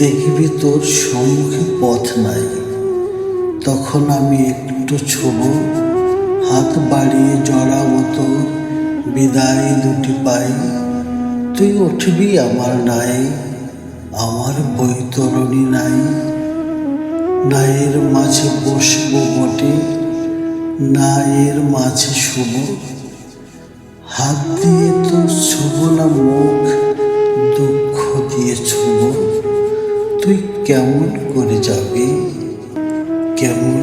দেখবি তোর সম্মুখে পথ নাই। তখন আমি একটু ছোব, হাত বাড়িয়ে জড়া মতো বিদায় দুটি পাই। তুই উঠবি আমার নাই, আমার বৈতরণী নাই। নায়ের মাঝে বসবো বটে, নায়ের মাঝে শুভ হাত দিয়ে তো ছুব না মুখ, দুঃখ দিয়ে ছুব। তুই কেমন করে যাবি? কেমন